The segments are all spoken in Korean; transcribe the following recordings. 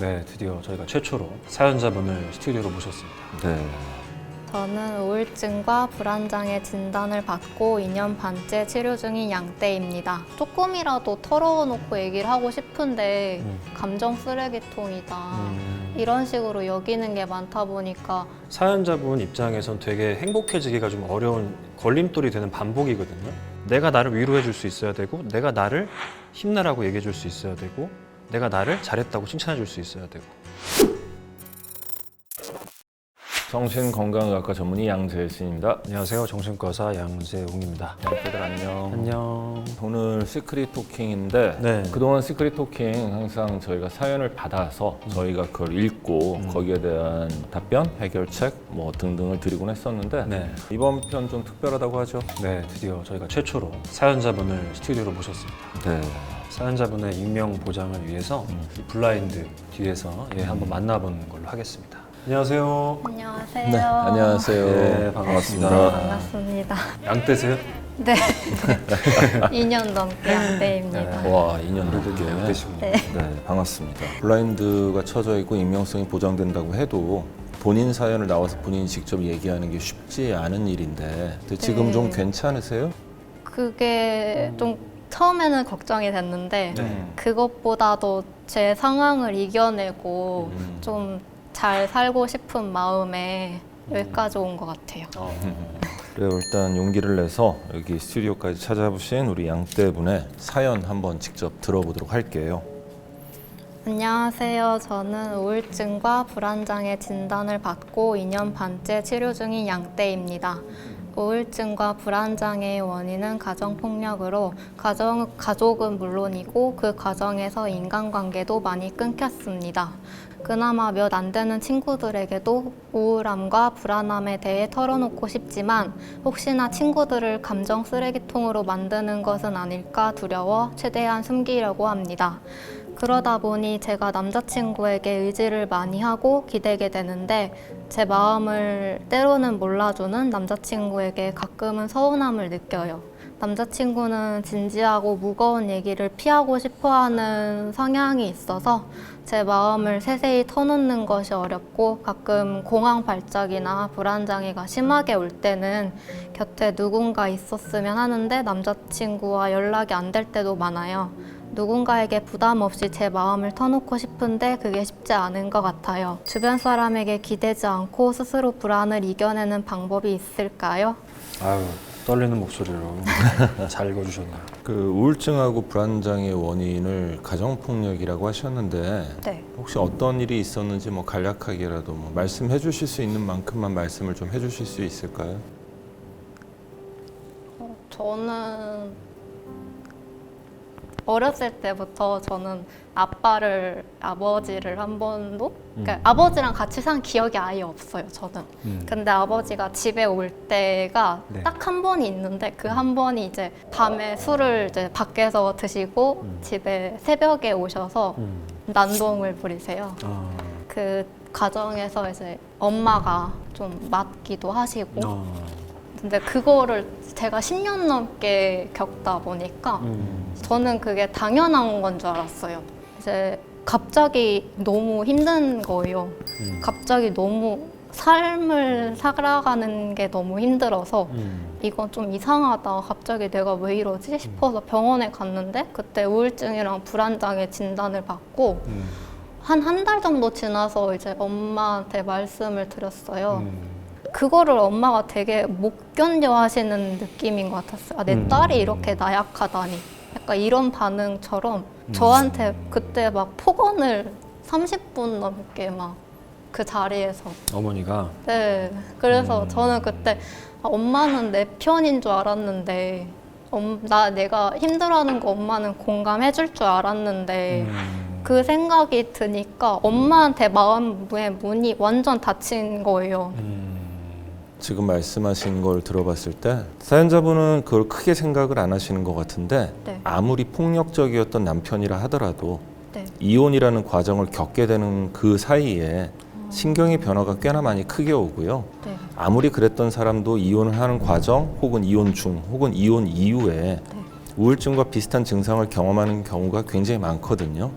네, 드디어 저희가 최초로 사연자분을 스튜디오로 모셨습니다. 네. 저는 우울증과 불안장애 진단을 받고 2년 반째 치료 중인 양떼입니다. 조금이라도 털어놓고 얘기를 하고 싶은데 음. 감정 쓰레기통이다. 음, 이런 식으로 여기는 게 많다 보니까 사연자분 입장에선 되게 행복해지기가 좀 어려운 걸림돌이 되는 반복이거든요. 내가 나를 위로해 줄 수 있어야 되고, 내가 나를 힘내라고 얘기해 줄 수 있어야 되고, 내가 나를 잘했다고 칭찬해 줄 수 있어야 되고. 정신건강의학과 전문의 양재신입니다. 안녕하세요. 정신과사 양세웅입니다. 양태들 안녕. 안녕. 오늘 시크릿 토킹인데 네. 그동안 시크릿 토킹 항상 저희가 사연을 받아서 저희가 그걸 읽고 음. 거기에 대한 답변, 해결책 뭐 등등을 드리곤 했었는데 네. 이번 편 좀 특별하다고 하죠. 네, 드디어 저희가 최초로 사연자분을 스튜디오로 모셨습니다. 네. 사연자분의 익명 보장을 위해서 이 블라인드 뒤에서 예, 한번 만나보는 걸로 하겠습니다. 안녕하세요. 안녕하세요. 네. 안녕하세요. 네, 반갑습니다. 반갑습니다. 양떼세요? 네. 2년 넘게 양떼입니다. 네. 와, 2년 넘게. 양떼시군요. 네. 네, 반갑습니다. 블라인드가 쳐져 있고 익명성이 보장된다고 해도 본인 사연을 나와서 본인이 직접 얘기하는 게 쉽지 않은 일인데 근데 지금 네. 좀 괜찮으세요? 그게 좀 처음에는 걱정이 됐는데 네. 그것보다도 제 상황을 이겨내고 음. 좀 잘 살고 싶은 마음에 여기까지 온 것 같아요. 어, 그래요. 일단 용기를 내서 여기 스튜디오까지 찾아보신 우리 양떼분의 사연 한번 직접 들어보도록 할게요. 안녕하세요. 저는 우울증과 불안장애 진단을 받고 2년 반째 치료 중인 양떼입니다. 우울증과 불안장애의 원인은 가정폭력으로 가정, 가족은 물론이고 그 과정에서 인간관계도 많이 끊겼습니다. 그나마 몇 안 되는 친구들에게도 우울함과 불안함에 대해 털어놓고 싶지만 혹시나 친구들을 감정 쓰레기통으로 만드는 것은 아닐까 두려워 최대한 숨기려고 합니다. 그러다 보니 제가 남자친구에게 의지를 많이 하고 기대게 되는데 제 마음을 때로는 몰라주는 남자친구에게 가끔은 서운함을 느껴요. 남자친구는 진지하고 무거운 얘기를 피하고 싶어 하는 성향이 있어서 제 마음을 세세히 터놓는 것이 어렵고 가끔 공황 발작이나 불안장애가 심하게 올 때는 곁에 누군가 있었으면 하는데 남자친구와 연락이 안 될 때도 많아요. 누군가에게 부담 없이 제 마음을 터놓고 싶은데 그게 쉽지 않은 것 같아요. 주변 사람에게 기대지 않고 스스로 불안을 이겨내는 방법이 있을까요? 아유, 떨리는 목소리로 잘 읽어주셨네요. 그 우울증하고 불안장애 원인을 가정폭력이라고 하셨는데 네. 혹시 어떤 일이 있었는지 뭐 간략하게라도 뭐 말씀해 주실 수 있는 만큼만 말씀을 좀 해 주실 수 있을까요? 저는 어렸을 때부터 저는 아빠를 아버지를 한 번도 그러니까 아버지랑 같이 산 기억이 아예 없어요 저는 음. 근데 아버지가 집에 올 때가 네. 딱 한 번이 있는데 그 한 번이 이제 밤에 술을 이제 밖에서 드시고 음. 집에 새벽에 오셔서 음. 난동을 부리세요 아, 그 과정에서 이제 엄마가 좀 맞기도 하시고 어, 근데 그거를 제가 10년 넘게 겪다 보니까 음. 저는 그게 당연한 건 줄 알았어요. 이제 갑자기 너무 힘든 거예요. 음. 갑자기 너무 삶을 살아가는 게 너무 힘들어서 음. 이건 좀 이상하다. 갑자기 내가 왜 이러지 싶어서 병원에 갔는데 그때 우울증이랑 불안장애 진단을 받고 음. 한한 달 정도 지나서 이제 엄마한테 말씀을 드렸어요. 음. 그거를 엄마가 되게 못 견뎌 하시는 느낌인 것 같았어요. 아, 내 음. 딸이 이렇게 나약하다니. 약간 이런 반응처럼 저한테 그때 막 폭언을 30분 넘게 막 그 자리에서. 어머니가 네. 그래서 음. 저는 그때 아, 엄마는 내 편인 줄 알았는데, 엄, 나 내가 힘들어하는 거 엄마는 공감해 줄 줄 알았는데, 음. 그 생각이 드니까 엄마한테 마음의 문이 완전 닫힌 거예요. 음. 지금 말씀하신 걸 들어봤을 때 사연자분은 그걸 크게 생각을 안 하시는 것 같은데 네. 아무리 폭력적이었던 남편이라 하더라도 네. 이혼이라는 과정을 겪게 되는 그 사이에 신경의 변화가 꽤나 많이 크게 오고요. 네. 아무리 그랬던 사람도 이혼을 하는 과정 혹은 이혼 중 혹은 이혼 이후에 우울증과 비슷한 증상을 경험하는 경우가 굉장히 많거든요.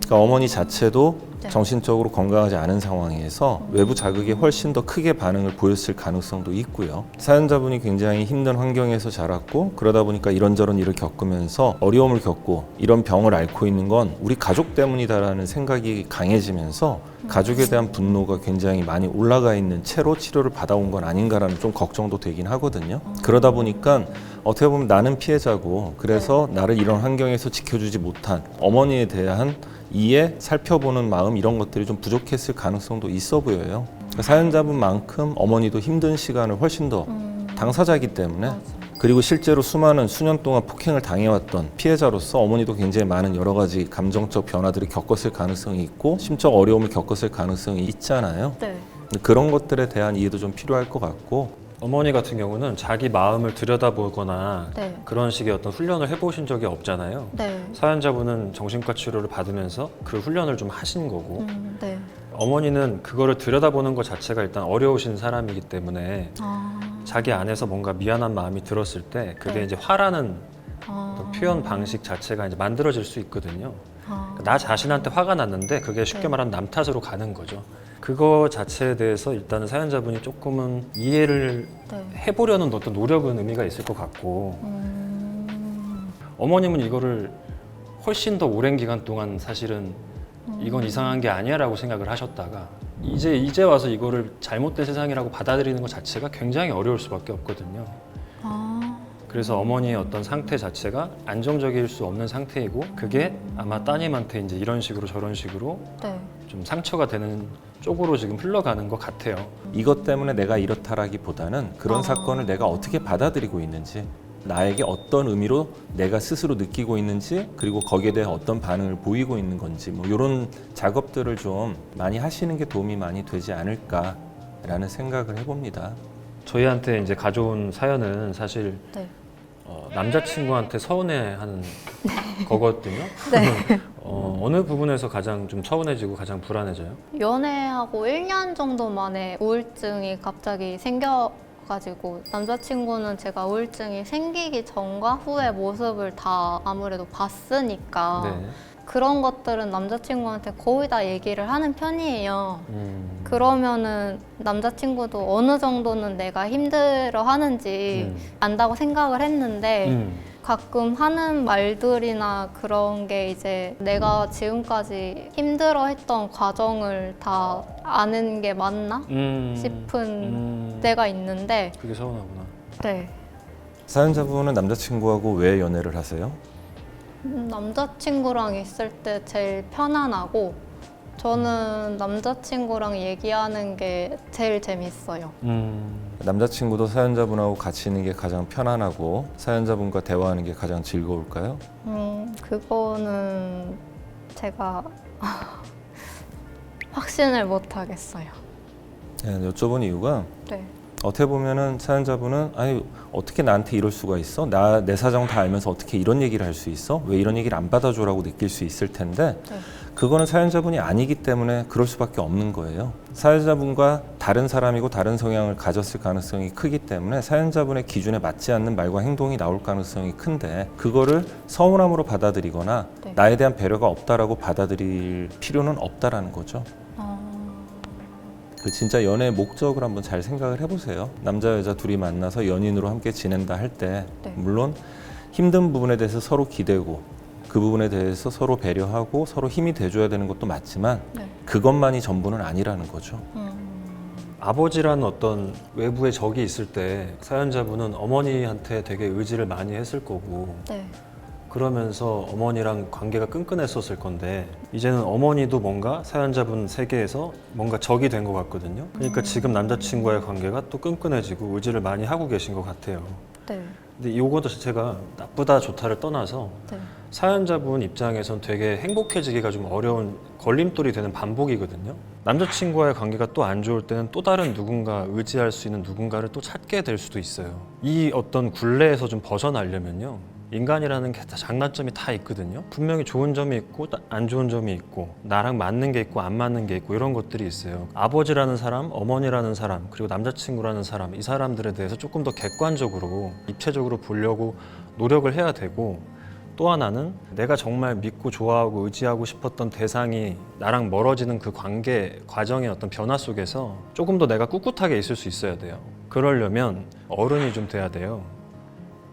그러니까 어머니 자체도 네. 정신적으로 건강하지 않은 상황에서 외부 자극에 훨씬 더 크게 반응을 보였을 가능성도 있고요. 사연자분이 굉장히 힘든 환경에서 자랐고 그러다 보니까 이런저런 일을 겪으면서 어려움을 겪고 이런 병을 앓고 있는 건 우리 가족 때문이다라는 생각이 강해지면서 가족에 대한 분노가 굉장히 많이 올라가 있는 채로 치료를 받아온 건 아닌가라는 좀 걱정도 되긴 하거든요. 그러다 보니까 어떻게 보면 나는 피해자고 그래서 나를 이런 환경에서 지켜주지 못한 어머니에 대한 이해, 살펴보는 마음 이런 것들이 좀 부족했을 가능성도 있어 보여요. 그러니까 사연자분만큼 어머니도 힘든 시간을 훨씬 더 당사자이기 때문에 그리고 실제로 수많은 수년 동안 폭행을 당해왔던 피해자로서 어머니도 굉장히 많은 여러 가지 감정적 변화들을 겪었을 가능성이 있고 심적 어려움을 겪었을 가능성이 있잖아요. 네. 그런 것들에 대한 이해도 좀 필요할 것 같고 어머니 같은 경우는 자기 마음을 들여다보거나 네. 그런 식의 어떤 훈련을 해보신 적이 없잖아요. 네. 사연자분은 정신과 치료를 받으면서 그 훈련을 좀 하신 거고 음, 네. 어머니는 그거를 들여다보는 것 자체가 일단 어려우신 사람이기 때문에 아, 자기 안에서 뭔가 미안한 마음이 들었을 때 그게 네. 이제 화라는 아, 어떤 표현 방식 자체가 이제 만들어질 수 있거든요. 아, 나 자신한테 화가 났는데 그게 쉽게 네. 말하면 남 탓으로 가는 거죠. 그거 자체에 대해서 일단은 사연자분이 조금은 이해를 네. 해보려는 어떤 노력은 의미가 있을 것 같고 음, 어머님은 이거를 훨씬 더 오랜 기간 동안 사실은 음. 이건 이상한 게 아니야라고 생각을 하셨다가 이제 이제 와서 이거를 잘못된 세상이라고 받아들이는 것 자체가 굉장히 어려울 수밖에 없거든요. 아, 그래서 어머니의 어떤 상태 자체가 안정적일 수 없는 상태이고 그게 아마 따님한테 이제 이런 식으로 저런 식으로 네. 좀 상처가 되는 쪽으로 지금 흘러가는 것 같아요. 이것 때문에 내가 이렇다라기보다는 그런 아. 사건을 내가 어떻게 받아들이고 있는지 나에게 어떤 의미로 내가 스스로 느끼고 있는지 그리고 거기에 대해 어떤 반응을 보이고 있는 건지 뭐 이런 작업들을 좀 많이 하시는 게 도움이 많이 되지 않을까라는 생각을 해봅니다. 저희한테 이제 가져온 사연은 사실 네. 어, 남자친구한테 서운해하는 거거든요. 네. 어, 어느 부분에서 가장 좀 서운해지고 가장 불안해져요? 연애하고 1년 정도 만에 우울증이 갑자기 생겨가지고 남자친구는 제가 우울증이 생기기 전과 후의 모습을 다 아무래도 봤으니까 네. 그런 것들은 남자친구한테 거의 다 얘기를 하는 편이에요. 음. 그러면은 남자친구도 어느 정도는 내가 힘들어 하는지 음. 안다고 생각을 했는데 음. 가끔 하는 말들이나 그런 게 이제 내가 지금까지 힘들어 했던 과정을 다 아는 게 맞나 음. 싶은 음. 때가 있는데 그게 서운하구나. 네. 사연자분은 남자친구하고 왜 연애를 하세요? 음, 남자친구랑 있을 때 제일 편안하고 저는 남자친구랑 얘기하는 게 제일 재밌어요. 음. 남자친구도 사연자분하고 같이 있는 게 가장 편안하고 사연자분과 대화하는 게 가장 즐거울까요? 음, 그거는 제가 확신을 못 하겠어요. 네, 여쭤본 이유가 네. 어떻게 보면은 사연자분은 아니 어떻게 나한테 이럴 수가 있어? 나 내 사정 다 알면서 어떻게 이런 얘기를 할 수 있어? 왜 이런 얘기를 안 받아줘라고 느낄 수 있을 텐데 네. 그거는 사연자분이 아니기 때문에 그럴 수밖에 없는 거예요. 사연자분과 다른 사람이고 다른 성향을 가졌을 가능성이 크기 때문에 사연자분의 기준에 맞지 않는 말과 행동이 나올 가능성이 큰데 그거를 서운함으로 받아들이거나 네. 나에 대한 배려가 없다라고 받아들일 필요는 없다라는 거죠. 어, 그 진짜 연애의 목적을 한번 잘 생각을 해보세요. 남자 여자 둘이 만나서 연인으로 함께 지낸다 할 때 네. 물론 힘든 부분에 대해서 서로 기대고 그 부분에 대해서 서로 배려하고 서로 힘이 돼줘야 되는 것도 맞지만 네. 그것만이 전부는 아니라는 거죠. 음, 아버지라는 어떤 외부의 적이 있을 때 사연자분은 어머니한테 되게 의지를 많이 했을 거고 네. 그러면서 어머니랑 관계가 끈끈했었을 건데 이제는 어머니도 뭔가 사연자분 세계에서 뭔가 적이 된 것 같거든요. 그러니까 지금 남자친구와의 관계가 또 끈끈해지고 의지를 많이 하고 계신 것 같아요. 네. 근데 이것도 자체가 나쁘다 좋다를 떠나서 네. 사연자분 입장에선 되게 행복해지기가 좀 어려운 걸림돌이 되는 반복이거든요. 남자친구와의 관계가 또 안 좋을 때는 또 다른 누군가 의지할 수 있는 누군가를 또 찾게 될 수도 있어요. 이 어떤 굴레에서 좀 벗어나려면요. 인간이라는 게 다 장단점이 다 있거든요. 분명히 좋은 점이 있고 안 좋은 점이 있고 나랑 맞는 게 있고 안 맞는 게 있고 이런 것들이 있어요. 아버지라는 사람, 어머니라는 사람, 그리고 남자친구라는 사람 이 사람들에 대해서 조금 더 객관적으로 입체적으로 보려고 노력을 해야 되고 또 하나는 내가 정말 믿고 좋아하고 의지하고 싶었던 대상이 나랑 멀어지는 그 관계 과정의 어떤 변화 속에서 조금 더 내가 꿋꿋하게 있을 수 있어야 돼요. 그러려면 어른이 좀 돼야 돼요.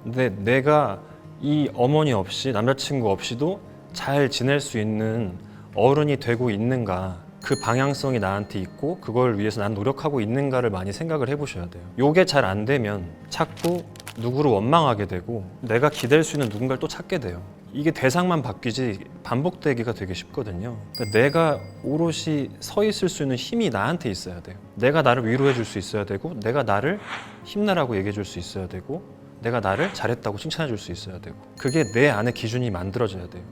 근데 내가 이 어머니 없이 남자친구 없이도 잘 지낼 수 있는 어른이 되고 있는가 그 방향성이 나한테 있고 그걸 위해서 난 노력하고 있는가를 많이 생각을 해보셔야 돼요. 요게 잘 안 되면 자꾸 누구를 원망하게 되고 내가 기댈 수 있는 누군가를 또 찾게 돼요. 이게 대상만 바뀌지 반복되기가 되게 쉽거든요. 그러니까 내가 오롯이 서 있을 수 있는 힘이 나한테 있어야 돼요. 내가 나를 위로해 줄 수 있어야 되고 내가 나를 힘내라고 얘기해 줄 수 있어야 되고 내가 나를 잘했다고 칭찬해 줄 수 있어야 되고 그게 내 안에 기준이 만들어져야 돼요.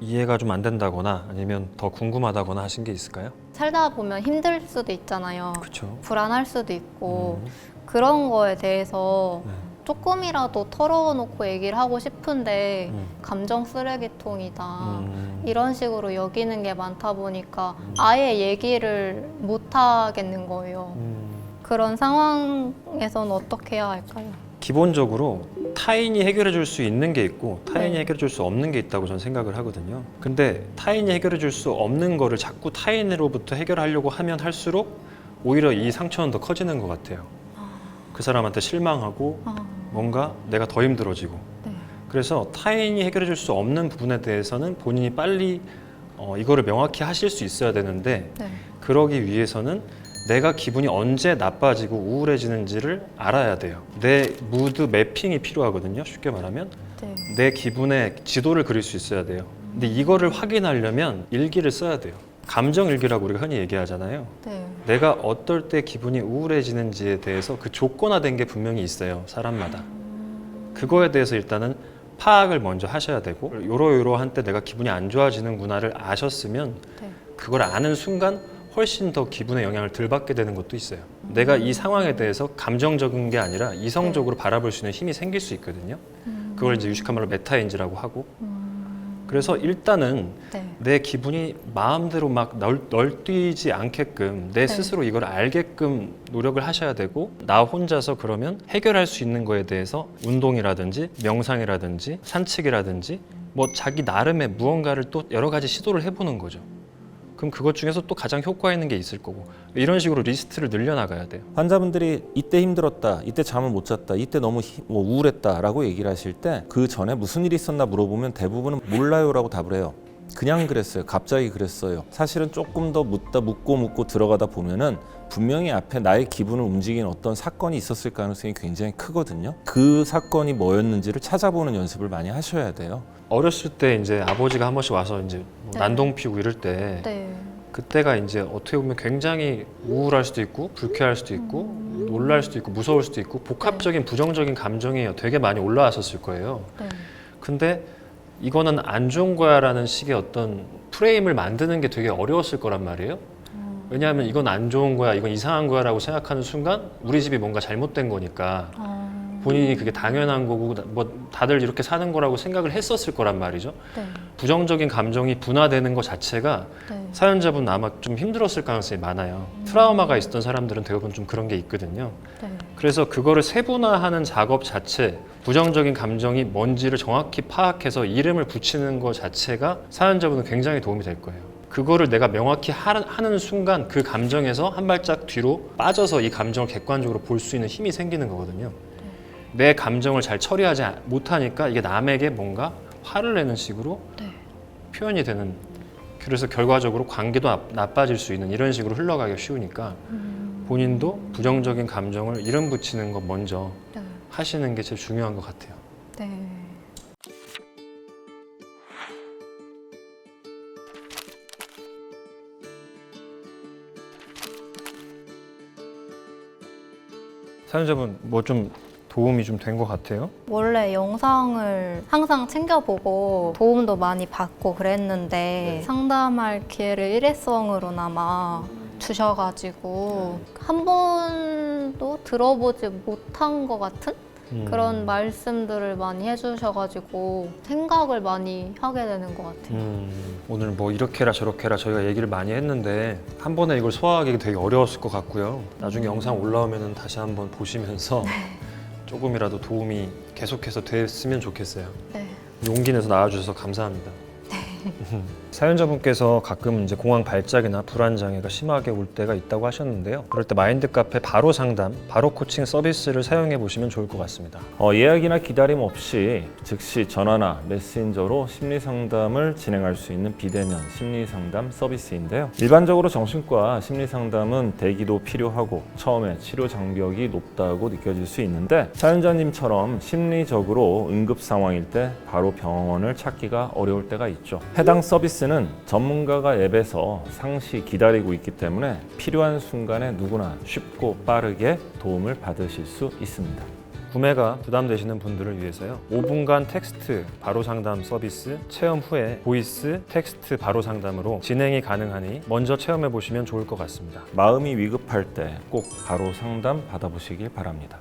이해가 좀 안 된다거나 아니면 더 궁금하다거나 하신 게 있을까요? 살다 보면 힘들 수도 있잖아요. 그렇죠. 불안할 수도 있고 음, 그런 거에 대해서 네. 조금이라도 털어놓고 얘기를 하고 싶은데 음. 감정 쓰레기통이다. 음. 이런 식으로 여기는 게 많다 보니까 아예 얘기를 못 하겠는 거예요. 음. 그런 상황에서는 어떻게 해야 할까요? 기본적으로 타인이 해결해 줄 수 있는 게 있고 타인이 네. 해결해 줄 수 없는 게 있다고 저는 생각을 하거든요. 근데 타인이 해결해 줄 수 없는 거를 자꾸 타인으로부터 해결하려고 하면 할수록 오히려 이 상처는 더 커지는 것 같아요. 그 사람한테 실망하고 아, 뭔가 내가 더 힘들어지고 네. 그래서 타인이 해결해 줄 수 없는 부분에 대해서는 본인이 빨리 어, 이거를 명확히 하실 수 있어야 되는데 네. 그러기 위해서는 내가 기분이 언제 나빠지고 우울해지는지를 알아야 돼요. 내 무드 매핑이 필요하거든요. 쉽게 말하면 네. 내 기분의 지도를 그릴 수 있어야 돼요. 근데 이거를 확인하려면 일기를 써야 돼요. 감정 일기라고 우리가 흔히 얘기하잖아요. 네. 내가 어떨 때 기분이 우울해지는지에 대해서 그 조건화된 게 분명히 있어요. 사람마다. 그거에 대해서 일단은 파악을 먼저 하셔야 되고 요러요러한 때 내가 기분이 안 좋아지는구나를 아셨으면 네. 그걸 아는 순간 훨씬 더 기분에 영향을 덜 받게 되는 것도 있어요. 내가 이 상황에 대해서 감정적인 게 아니라 이성적으로 바라볼 수 있는 힘이 생길 수 있거든요. 그걸 이제 유식한 말로 메타인지라고 하고. 그래서 일단은 네. 내 기분이 마음대로 막 널, 널뛰지 않게끔 내 네. 스스로 이걸 알게끔 노력을 하셔야 되고 나 혼자서 그러면 해결할 수 있는 거에 대해서 운동이라든지 명상이라든지 산책이라든지 뭐 자기 나름의 무언가를 또 여러 가지 시도를 해보는 거죠. 그럼 그것 중에서 또 가장 효과 있는 게 있을 거고 이런 식으로 리스트를 늘려나가야 돼요. 환자분들이 이때 힘들었다, 이때 잠을 못 잤다, 이때 너무 히- 뭐 우울했다라고 얘기를 하실 때 그 전에 무슨 일이 있었나 물어보면 대부분은 몰라요라고 답을 해요. 그냥 그랬어요. 갑자기 그랬어요. 사실은 조금 더 묻다 묻고 묻고 들어가다 보면은 분명히 앞에 나의 기분을 움직이는 어떤 사건이 있었을 가능성이 굉장히 크거든요. 그 사건이 뭐였는지를 찾아보는 연습을 많이 하셔야 돼요. 어렸을 때 이제 아버지가 한 번씩 와서 이제 뭐 네. 난동 피우고 이럴 때 네. 그때가 이제 어떻게 보면 굉장히 우울할 수도 있고 불쾌할 수도 있고 놀랄 수도 있고 무서울 수도 있고 복합적인 부정적인 감정이 되게 많이 올라왔었을 거예요. 네. 근데 이거는 안 좋은 거야라는 식의 어떤 프레임을 만드는 게 되게 어려웠을 거란 말이에요. 왜냐하면 이건 안 좋은 거야, 이건 이상한 거야 라고 생각하는 순간 우리 집이 뭔가 잘못된 거니까 아, 본인이 그게 당연한 거고 뭐 다들 이렇게 사는 거라고 생각을 했었을 거란 말이죠. 네. 부정적인 감정이 분화되는 것 자체가 네. 사연자분 아마 좀 힘들었을 가능성이 많아요. 트라우마가 있었던 사람들은 대부분 좀 그런 게 있거든요. 네. 그래서 그거를 세분화하는 작업 자체, 부정적인 감정이 뭔지를 정확히 파악해서 이름을 붙이는 것 자체가 사연자분은 굉장히 도움이 될 거예요. 그거를 내가 명확히 하- 하는 순간 그 감정에서 한 발짝 뒤로 빠져서 이 감정을 객관적으로 볼 수 있는 힘이 생기는 거거든요. 내 감정을 잘 처리하지 못하니까 이게 남에게 뭔가 화를 내는 식으로 네. 표현이 되는 그래서 결과적으로 관계도 나- 나빠질 수 있는 이런 식으로 흘러가기가 쉬우니까 본인도 부정적인 감정을 이름 붙이는 거 먼저 네. 하시는 게 제일 중요한 것 같아요. 네. 사연자분 뭐 좀 도움이 좀 된 것 같아요. 원래 영상을 항상 챙겨보고 도움도 많이 받고 그랬는데 상담할 기회를 일회성으로나마 주셔가지고 한 번도 들어보지 못한 것 같은 음. 그런 말씀들을 많이 해주셔가지고 생각을 많이 하게 되는 것 같아요. 음, 오늘 뭐 이렇게라 저렇게라 저희가 얘기를 많이 했는데 한 번에 이걸 소화하기 되게 어려웠을 것 같고요. 나중에 영상 올라오면 다시 한번 보시면서 조금이라도 도움이 계속해서 됐으면 좋겠어요. 네. 용기 내서 나와주셔서 감사합니다. 사연자분께서 가끔 이제 공황 발작이나 불안 장애가 심하게 올 때가 있다고 하셨는데요. 그럴 때 마인드 카페 바로 상담, 바로 코칭 서비스를 사용해 보시면 좋을 것 같습니다. 어, 예약이나 기다림 없이 즉시 전화나 메신저로 심리 상담을 진행할 수 있는 비대면 심리 상담 서비스인데요. 일반적으로 정신과 심리 상담은 대기도 필요하고 처음에 치료 장벽이 높다고 느껴질 수 있는데 사연자님처럼 심리적으로 응급 상황일 때 바로 병원을 찾기가 어려울 때가 있죠. 해당 서비스는 전문가가 앱에서 상시 기다리고 있기 때문에 필요한 순간에 누구나 쉽고 빠르게 도움을 받으실 수 있습니다. 구매가 부담되시는 분들을 위해서요. 5분간 텍스트 바로 상담 서비스 체험 후에 보이스 텍스트 바로 상담으로 진행이 가능하니 먼저 체험해 보시면 좋을 것 같습니다. 마음이 위급할 때 꼭 바로 상담 받아보시길 바랍니다.